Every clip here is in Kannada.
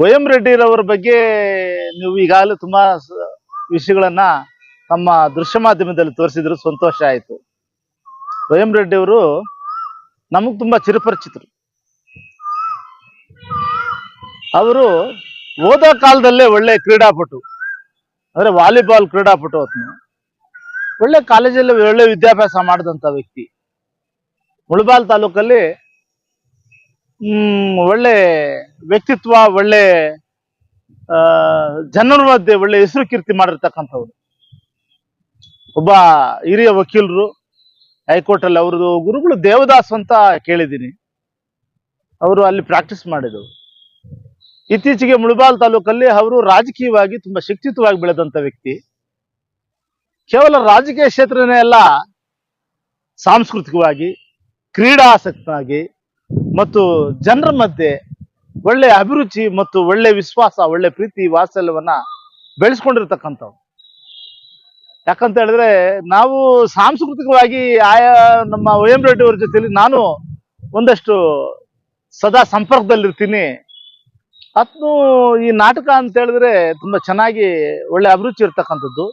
ವೈ ರೆಡ್ಡಿ ರೆಡ್ಡಿರವರ ಬಗ್ಗೆ ನೀವು ಈಗಾಗಲೇ ತುಂಬಾ ವಿಷಯಗಳನ್ನ ತಮ್ಮ ದೃಶ್ಯ ಮಾಧ್ಯಮದಲ್ಲಿ ತೋರಿಸಿದ್ರು ಸಂತೋಷ ಆಯಿತು. ವಯಂ ರೆಡ್ಡಿ ಅವರು ನಮಗೆ ತುಂಬಾ ಚಿರಪರಿಚಿತರು. ಅವರು ಓದ ಕಾಲದಲ್ಲೇ ಒಳ್ಳೆ ಕ್ರೀಡಾಪಟು. ಅಂದ್ರೆ ವಾಲಿಬಾಲ್ ಕ್ರೀಡಾಪಟು ಆತನು ಒಳ್ಳೆ ಕಾಲೇಜಲ್ಲಿ ಒಳ್ಳೆ ವಿದ್ಯಾಭ್ಯಾಸ ಮಾಡಿದಂತ ವ್ಯಕ್ತಿ. ಮುಳಬಾಲ್ ತಾಲೂಕಲ್ಲಿ ಒಳ್ಳೆ ವ್ಯಕ್ತಿತ್ವ, ಒಳ್ಳೆ ಜನರ ಮಧ್ಯೆ ಒಳ್ಳೆ ಹೆಸರು ಕೀರ್ತಿ ಮಾಡಿರ್ತಕ್ಕಂಥವ್ರು. ಒಬ್ಬ ಹಿರಿಯ ವಕೀಲರು ಹೈಕೋರ್ಟ್ ಅಲ್ಲಿ ಅವ್ರದ್ದು ಗುರುಗಳು ದೇವದಾಸ್ ಅಂತ ಕೇಳಿದ್ದೀನಿ. ಅವರು ಅಲ್ಲಿ ಪ್ರಾಕ್ಟೀಸ್ ಮಾಡಿದರು ಇತ್ತೀಚೆಗೆ ಮುಳಬಾಲ್ ತಾಲೂಕಲ್ಲಿ ಅವರು ರಾಜಕೀಯವಾಗಿ ತುಂಬಾ ಶಕ್ತಿಯುತವಾಗಿ ಬೆಳೆದಂತ ವ್ಯಕ್ತಿ. ಕೇವಲ ರಾಜಕೀಯ ಕ್ಷೇತ್ರನೇ ಅಲ್ಲ, ಸಾಂಸ್ಕೃತಿಕವಾಗಿ, ಕ್ರೀಡಾಸಕ್ತನಾಗಿ ಮತ್ತು ಜನರ ಮಧ್ಯೆ ಒಳ್ಳೆ ಅಭಿರುಚಿ ಮತ್ತು ಒಳ್ಳೆ ವಿಶ್ವಾಸ, ಒಳ್ಳೆ ಪ್ರೀತಿ, ವಾತ್ಸಲ್ಯವನ್ನ ಬೆಳೆಸ್ಕೊಂಡಿರ್ತಕ್ಕಂಥವು ಯಾಕಂತ ಹೇಳಿದ್ರೆ ನಾವು ಸಾಂಸ್ಕೃತಿಕವಾಗಿ ಆಯಾ ನಮ್ಮ ಎಂ ರೆಡ್ಡಿ ಅವ್ರ ಜೊತೆಲಿ ನಾನು ಒಂದಷ್ಟು ಸದಾ ಸಂಪರ್ಕದಲ್ಲಿರ್ತೀನಿ. ಅದ್ನು ಈ ನಾಟಕ ಅಂತ ಹೇಳಿದ್ರೆ ತುಂಬಾ ಚೆನ್ನಾಗಿ ಒಳ್ಳೆ ಅಭಿರುಚಿ ಇರ್ತಕ್ಕಂಥದ್ದು.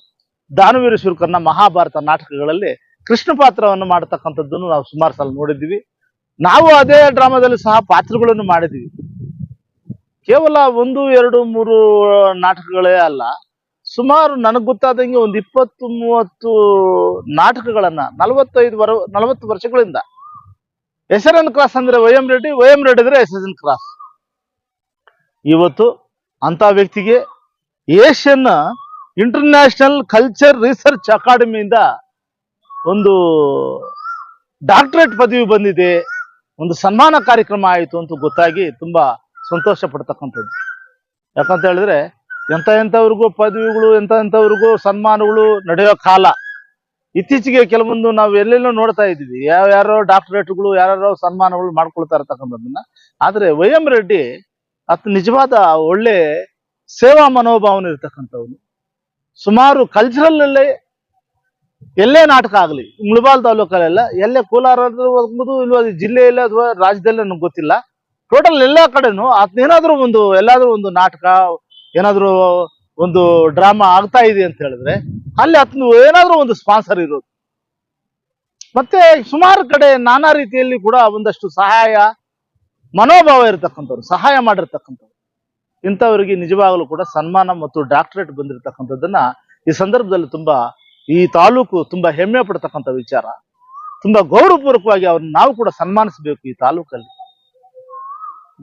ದಾನವೀರ ಶುಲ್ಕರ್ನ ಮಹಾಭಾರತ ನಾಟಕಗಳಲ್ಲಿ ಕೃಷ್ಣ ಪಾತ್ರವನ್ನು ಮಾಡತಕ್ಕಂಥದ್ದನ್ನು ನಾವು ಸುಮಾರು ಸಲ ನೋಡಿದ್ದೀವಿ. ನಾವು ಅದೇ ಡ್ರಾಮಾದಲ್ಲಿ ಸಹ ಪಾತ್ರಗಳನ್ನು ಮಾಡಿದ್ದೀವಿ ಕೇವಲ ಒಂದು, ಎರಡು, ಮೂರು ನಾಟಕಗಳೇ ಅಲ್ಲ, ಸುಮಾರು ನನಗೆ ಗೊತ್ತಾದಂಗೆ ಒಂದು ಇಪ್ಪತ್ತು, ಮೂವತ್ತು ನಾಟಕಗಳನ್ನ ನಲವತ್ತೈದು ವರ, ನಲವತ್ತು ವರ್ಷಗಳಿಂದ ಎಸ್ ಎನ್ ಕ್ರಾಸ್ ಅಂದ್ರೆ Y M Reddy Y M Reddy ಅಂದ್ರೆ ಎಸ್ ಎನ್ ಕ್ರಾಸ್. ಇವತ್ತು ಅಂತ ವ್ಯಕ್ತಿಗೆ ಏಷ್ಯನ್ ಇಂಟರ್ನ್ಯಾಷನಲ್ ಕಲ್ಚರ್ ರಿಸರ್ಚ್ ಅಕಾಡೆಮಿಯಿಂದ ಒಂದು ಡಾಕ್ಟರೇಟ್ ಪದವಿ ಬಂದಿದೆ. ಒಂದು ಸನ್ಮಾನ ಕಾರ್ಯಕ್ರಮ ಆಯಿತು ಅಂತ ಗೊತ್ತಾಗಿ ತುಂಬಾ ಸಂತೋಷ ಪಡ್ತಕ್ಕಂಥದ್ದು. ಯಾಕಂತ ಹೇಳಿದ್ರೆ ಎಂತ ಎಂಥವ್ರಿಗೂ ಪದವಿಗಳು ಎಂತ ಎಂಥವ್ರಿಗೂ ಸನ್ಮಾನಗಳು ನಡೆಯೋ ಕಾಲ. ಇತ್ತೀಚೆಗೆ ಕೆಲವೊಂದು ನಾವು ಎಲ್ಲೆಲ್ಲೋ ನೋಡ್ತಾ ಇದ್ದೀವಿ. ಯಾವ ಯಾರೋ ಡಾಕ್ಟರೇಟ್ಗಳು, ಯಾರ್ಯಾರೋ ಸನ್ಮಾನಗಳು ಮಾಡ್ಕೊಳ್ತಾ ಇರ್ತಕ್ಕಂಥದ್ದನ್ನ. ಆದ್ರೆ ವೈ ರೆಡ್ಡಿ ಅತ್ ನಿಜವಾದ ಒಳ್ಳೆ ಸೇವಾ ಮನೋಭಾವನೆ ಇರ್ತಕ್ಕಂಥವ್ರು ಸುಮಾರು ಕಲ್ಚರಲ್ ಅಲ್ಲೇ ಎಲ್ಲೇ ನಾಟಕ ಆಗಲಿ, ಮುಳಬಾಲ್ ತಾಲೂಕಲ್ಲೆಲ್ಲ, ಎಲ್ಲೇ ಕೋಲಾರ ಹೋಗ್ಬೋದು ಇಲ್ವಾ ಜಿಲ್ಲೆಯಲ್ಲ ಅಥವಾ ರಾಜ್ಯದಲ್ಲಿ ನಮ್ಗೆ ಗೊತ್ತಿಲ್ಲ. ಟೋಟಲ್ ಎಲ್ಲಾ ಕಡೆನೂ ಏನಾದ್ರೂ ಒಂದು, ಎಲ್ಲಾದ್ರೂ ಒಂದು ನಾಟಕ, ಏನಾದ್ರೂ ಒಂದು ಡ್ರಾಮಾ ಆಗ್ತಾ ಇದೆ ಅಂತ ಹೇಳಿದ್ರೆ, ಅಲ್ಲಿ ಅತ್ನ ಏನಾದ್ರೂ ಒಂದು ಸ್ಪಾನ್ಸರ್ ಇರೋದು. ಮತ್ತೆ ಸುಮಾರು ಕಡೆ ನಾನಾ ರೀತಿಯಲ್ಲಿ ಕೂಡ ಒಂದಷ್ಟು ಸಹಾಯ, ಮನೋಭಾವ ಇರತಕ್ಕಂಥವ್ರು, ಸಹಾಯ ಮಾಡಿರ್ತಕ್ಕಂಥವ್ರು. ಇಂಥವರಿಗೆ ನಿಜವಾಗಲೂ ಕೂಡ ಸನ್ಮಾನ ಮತ್ತು ಡಾಕ್ಟರೇಟ್ ಬಂದಿರತಕ್ಕಂಥದ್ದನ್ನ ಈ ಸಂದರ್ಭದಲ್ಲಿ ತುಂಬಾ ಈ ತಾಲೂಕು ತುಂಬಾ ಹೆಮ್ಮೆ ಪಡ್ತಕ್ಕಂಥ ವಿಚಾರ. ತುಂಬಾ ಗೌರವಪೂರ್ವಕವಾಗಿ ಅವ್ರನ್ನ ನಾವು ಕೂಡ ಸನ್ಮಾನಿಸಬೇಕು ಈ ತಾಲೂಕಲ್ಲಿ.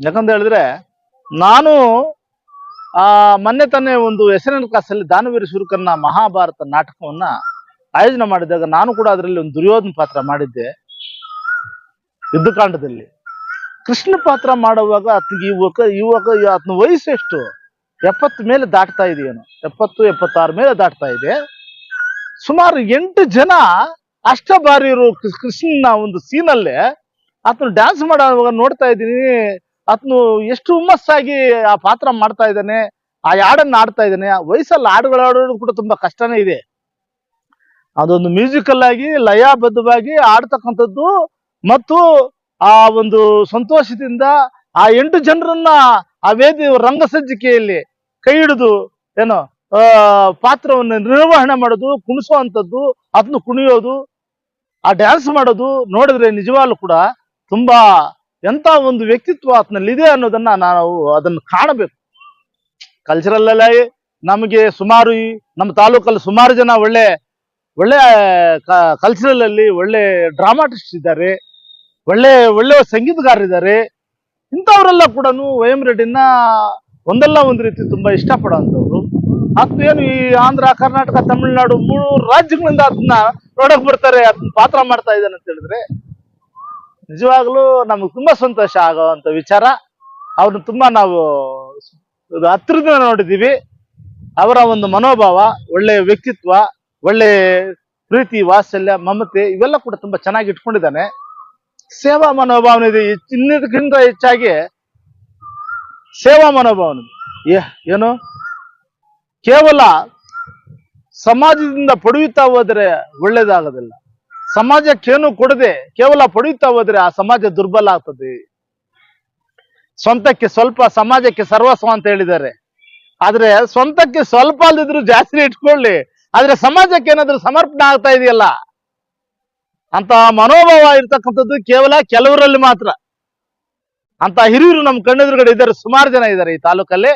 ಯಾಕಂತ ಹೇಳಿದ್ರೆ, ನಾನು ಆ ಮೊನ್ನೆ ತಾನೇ ಒಂದು ಎಸ್ ಎನ್ ಎನ್ ಕ್ಲಾಸಲ್ಲಿ ದಾನವೀರ ಶುರುಕರ್ನ ಮಹಾಭಾರತ ನಾಟಕವನ್ನ ಆಯೋಜನೆ ಮಾಡಿದಾಗ ನಾನು ಕೂಡ ಅದರಲ್ಲಿ ಒಂದು ದುರ್ಯೋಧನ ಪಾತ್ರ ಮಾಡಿದ್ದೆ. ಯುದ್ಧಕಾಂಡದಲ್ಲಿ. ಕೃಷ್ಣ ಪಾತ್ರ ಮಾಡುವಾಗ ಆತನಿಗೆ ಯುವಕ ಯುವಕ ಆತನ ವಯಸ್ಸು ಎಷ್ಟು? ಎಪ್ಪತ್ತು ಮೇಲೆ ದಾಟ್ತಾ ಇದೆಯೇನು? ಎಪ್ಪತ್ತು, ಎಪ್ಪತ್ತಾರು ಮೇಲೆ ದಾಟ್ತಾ ಇದೆ. ಸುಮಾರು ಎಂಟು ಜನ ಅಷ್ಟ ಬಾರಿ ಇರೋ ಕೃಷ್ಣನ ಒಂದು ಸೀನಲ್ಲೇ ಆತನು ಡ್ಯಾನ್ಸ್ ಮಾಡುವಾಗ ನೋಡ್ತಾ ಇದ್ದೀನಿ. ಆತನು ಎಷ್ಟು ಹುಮ್ಮಸ್ಸಾಗಿ ಆ ಪಾತ್ರ ಮಾಡ್ತಾ ಇದ್ದಾನೆ, ಆ ಹಾಡನ್ನ ಆಡ್ತಾ ಇದ್ದಾನೆ. ಆ ವಯಸ್ಸಲ್ಲಿ ಹಾಡುಗಳು ಆಡೋದು ಕೂಡ ತುಂಬಾ ಕಷ್ಟನೇ ಇದೆ. ಅದೊಂದು ಮ್ಯೂಸಿಕಲ್ ಆಗಿ, ಲಯಬದ್ಧವಾಗಿ ಆಡ್ತಕ್ಕಂಥದ್ದು ಮತ್ತು ಆ ಒಂದು ಸಂತೋಷದಿಂದ ಆ ಎಂಟು ಜನರನ್ನ ಆ ವೇದಿ ರಂಗಸಜ್ಜಿಕೆಯಲ್ಲಿ ಕೈ ಹಿಡಿದು ಏನೋ ಪಾತ್ರವನ್ನು ನಿರ್ವಹಣೆ ಮಾಡೋದು, ಕುಣಿಸುವಂಥದ್ದು ಅದನ್ನು ಕುಣಿಯೋದು, ಆ ಡ್ಯಾನ್ಸ್ ಮಾಡೋದು ನೋಡಿದ್ರೆ ನಿಜವಾಗ್ಲೂ ಕೂಡ ತುಂಬಾ ಎಂತ ಒಂದು ವ್ಯಕ್ತಿತ್ವ ಆತನಲ್ಲಿ ಇದೆ ಅನ್ನೋದನ್ನ ನಾವು ಅದನ್ನು ಕಾಣಬೇಕು. ಕಲ್ಚರಲ್ ಅಲ್ಲಿ, ನಮಗೆ ಸುಮಾರು ನಮ್ಮ ತಾಲೂಕಲ್ಲಿ ಸುಮಾರು ಜನ ಒಳ್ಳೆ ಒಳ್ಳೆ ಕಲ್ಚರಲ್ ಅಲ್ಲಿ ಒಳ್ಳೆ ಡ್ರಾಮಾಟಿಸ್ಟ್ ಇದ್ದಾರೆ, ಒಳ್ಳೆ ಒಳ್ಳೆ ಸಂಗೀತಗಾರರಿದ್ದಾರೆ ಇಂಥವರೆಲ್ಲ ಕೂಡ ವಯಂ ರೆಡ್ಡಿನ ಒಂದಲ್ಲ ಒಂದು ರೀತಿ ತುಂಬಾ ಇಷ್ಟಪಡುವಂಥವ್ರು. ಆತನ ಏನು ಈ ಆಂಧ್ರ, ಕರ್ನಾಟಕ, ತಮಿಳುನಾಡು ಮೂರು ರಾಜ್ಯಗಳಿಂದ ಅದನ್ನ ನೋಡಕ್ ಬರ್ತಾರೆ, ಅದನ್ನ ಪಾತ್ರ ಮಾಡ್ತಾ ಇದ್ದಾನೆ ಅಂತ ಹೇಳಿದ್ರೆ ನಿಜವಾಗ್ಲೂ ನಮ್ಗೆ ತುಂಬಾ ಸಂತೋಷ ಆಗುವಂತ ವಿಚಾರ. ಅವ್ರನ್ನ ತುಂಬಾ ನಾವು ಹತ್ತಿರದಿಂದ ನೋಡಿದ್ದೀವಿ. ಅವರ ಒಂದು ಮನೋಭಾವ, ಒಳ್ಳೆ ವ್ಯಕ್ತಿತ್ವ, ಒಳ್ಳೆ ಪ್ರೀತಿ, ವಾತ್ಸಲ್ಯ, ಮಮತೆ ಇವೆಲ್ಲ ಕೂಡ ತುಂಬಾ ಚೆನ್ನಾಗಿ ಇಟ್ಕೊಂಡಿದ್ದಾನೆ. ಸೇವಾ ಮನೋಭಾವನೆ ಇದೆ. ಇನ್ನದಕ್ಕಿಂತ ಹೆಚ್ಚಾಗಿ ಸೇವಾ ಮನೋಭಾವನೆ. ಏನು? ಕೇವಲ ಸಮಾಜದಿಂದ ಪಡೆಯುತ್ತಾ ಹೋದರೆ ಒಳ್ಳೇದಾಗೋದಿಲ್ಲ. ಸಮಾಜಕ್ಕೇನು ಕೊಡದೆ ಕೇವಲ ಪಡೆಯುತ್ತಾ ಹೋದ್ರೆ ಆ ಸಮಾಜ ದುರ್ಬಲ ಆಗ್ತದೆ. ಸ್ವಂತಕ್ಕೆ ಸ್ವಲ್ಪ ಸಮಾಜಕ್ಕೆ ಸರ್ವಸ್ವ ಅಂತ ಹೇಳಿದ್ದಾರೆ. ಆದ್ರೆ ಸ್ವಂತಕ್ಕೆ ಸ್ವಲ್ಪ ಅಲ್ದಿದ್ರು ಜಾಸ್ತಿ ಇಟ್ಕೊಳ್ಳಿ. ಆದ್ರೆ ಸಮಾಜಕ್ಕೆ ಏನಾದ್ರೂ ಸಮರ್ಪಣೆ ಆಗ್ತಾ ಇದೆಯಲ್ಲ? ಅಂತ ಮನೋಭಾವ ಇರ್ತಕ್ಕಂಥದ್ದು ಕೇವಲ ಕೆಲವರಲ್ಲಿ ಮಾತ್ರ. ಅಂತ ಹಿರಿಯರು ನಮ್ಮ ಕಣ್ಣೆದುರುಗಡೆ ಇದ್ದಾರೆ, ಸುಮಾರು ಜನ ಇದ್ದಾರೆ ಈ ತಾಲೂಕಲ್ಲಿ.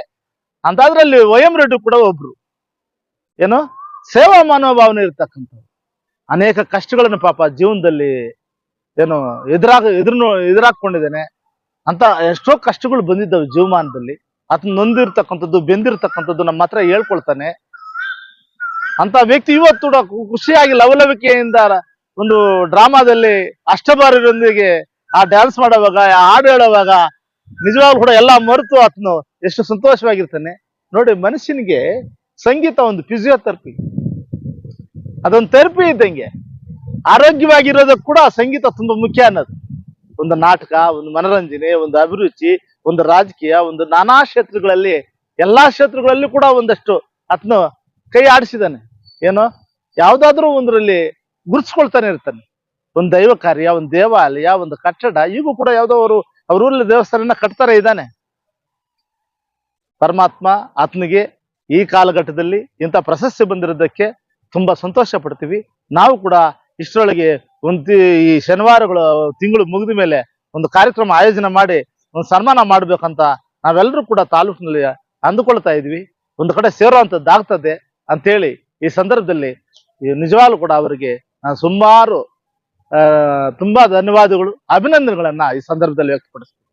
ಅಂತದ್ರಲ್ಲಿ ವಯಂ ರೆಡ್ಡಿ ಕೂಡ ಒಬ್ರು. ಏನು? ಸೇವಾ ಮನೋಭಾವನೆ ಇರ್ತಕ್ಕಂಥವ್ರು. ಅನೇಕ ಕಷ್ಟಗಳನ್ನು ಪಾಪ ಜೀವನದಲ್ಲಿ ಏನು ಎದುರಾಗ ಎದುರು ಎದುರಾಕೊಂಡಿದ್ದೇನೆ ಅಂತ ಎಷ್ಟೋ ಕಷ್ಟಗಳು ಬಂದಿದ್ದಾವೆ ಜೀವಮಾನದಲ್ಲಿ. ಅದನ್ನ ನೊಂದಿರ್ತಕ್ಕಂಥದ್ದು, ಬೆಂದಿರ್ತಕ್ಕಂಥದ್ದು ನಮ್ಮ ಹತ್ರ ಹೇಳ್ಕೊಳ್ತಾನೆ. ಅಂತ ವ್ಯಕ್ತಿ ಇವತ್ತು ಕೂಡ ಖುಷಿಯಾಗಿ ಲವಲವಿಕೆಯಿಂದ ಒಂದು ಡ್ರಾಮಾದಲ್ಲಿ ಅಷ್ಟಬಾರಿಯೊಂದಿಗೆ ಆ ಡ್ಯಾನ್ಸ್ ಮಾಡುವಾಗ, ಆ ಹಾಡು ಹೇಳುವಾಗ ನಿಜವಾಗ್ಲೂ ಕೂಡ ಎಲ್ಲ ಮರೆತು ಆತನು ಎಷ್ಟು ಸಂತೋಷವಾಗಿರ್ತಾನೆ. ನೋಡಿ, ಮನುಷ್ಯನಿಗೆ ಸಂಗೀತ ಒಂದು ಫಿಸಿಯೋಥೆರಪಿ ಅದೊಂದು ಥೆರಪಿ ಇದ್ದಂಗೆ. ಆರೋಗ್ಯವಾಗಿರೋದಕ್ಕೆ ಕೂಡ ಸಂಗೀತ ತುಂಬಾ ಮುಖ್ಯ ಅನ್ನೋದು. ಒಂದು ನಾಟಕ, ಒಂದು ಮನರಂಜನೆ, ಒಂದು ಅಭಿರುಚಿ, ಒಂದು ರಾಜಕೀಯ, ಒಂದು ನಾನಾ ಕ್ಷೇತ್ರಗಳಲ್ಲಿ, ಎಲ್ಲಾ ಕ್ಷೇತ್ರಗಳಲ್ಲೂ ಕೂಡ ಒಂದಷ್ಟು ಆತನು ಕೈ ಆಡಿಸಿದಾನೆ ಏನೋ? ಯಾವ್ದಾದ್ರೂ ಒಂದರಲ್ಲಿ ಗುರುಸ್ಕೊಳ್ತಾನೆ ಇರ್ತಾನೆ. ಒಂದು ದೈವ ಕಾರ್ಯ, ಒಂದು ದೇವಾಲಯ, ಒಂದು ಕಟ್ಟಡ, ಈಗೂ ಕೂಡ ಯಾವ್ದೋ ಅವರು ಅವ್ರ ದೇವಸ್ಥಾನ ಕಟ್ತಾರೆ ಇದ್ದಾನೆ. ಪರಮಾತ್ಮ ಆತನಿಗೆ ಈ ಕಾಲಘಟ್ಟದಲ್ಲಿ ಇಂಥ ಪ್ರಶಸ್ತಿ ಬಂದಿರೋದಕ್ಕೆ ತುಂಬ ಸಂತೋಷ ಪಡ್ತೀವಿ ನಾವು ಕೂಡ ಇಷ್ಟರೊಳಗೆ ಒಂದು ಈ ಶನಿವಾರಗಳು, ತಿಂಗಳು ಮುಗಿದ ಮೇಲೆ ಒಂದು ಕಾರ್ಯಕ್ರಮ ಆಯೋಜನೆ ಮಾಡಿ ಒಂದು ಸನ್ಮಾನ ಮಾಡಬೇಕಂತ ನಾವೆಲ್ಲರೂ ಕೂಡ ತಾಲೂಕಿನಲ್ಲಿ ಅಂದುಕೊಳ್ತಾ ಇದ್ವಿ. ಒಂದು ಕಡೆ ಸೇರುವಂತದ್ದಾಗ್ತದೆ ಅಂತೇಳಿ ಈ ಸಂದರ್ಭದಲ್ಲಿ ನಿಜವಾಗ್ಲೂ ಕೂಡ ಅವರಿಗೆ ನಾನು ಸುಮಾರು ತುಂಬಾ ಧನ್ಯವಾದಗಳು, ಅಭಿನಂದನೆಗಳನ್ನು ಈ ಸಂದರ್ಭದಲ್ಲಿ ವ್ಯಕ್ತಪಡಿಸ್ತೀನಿ.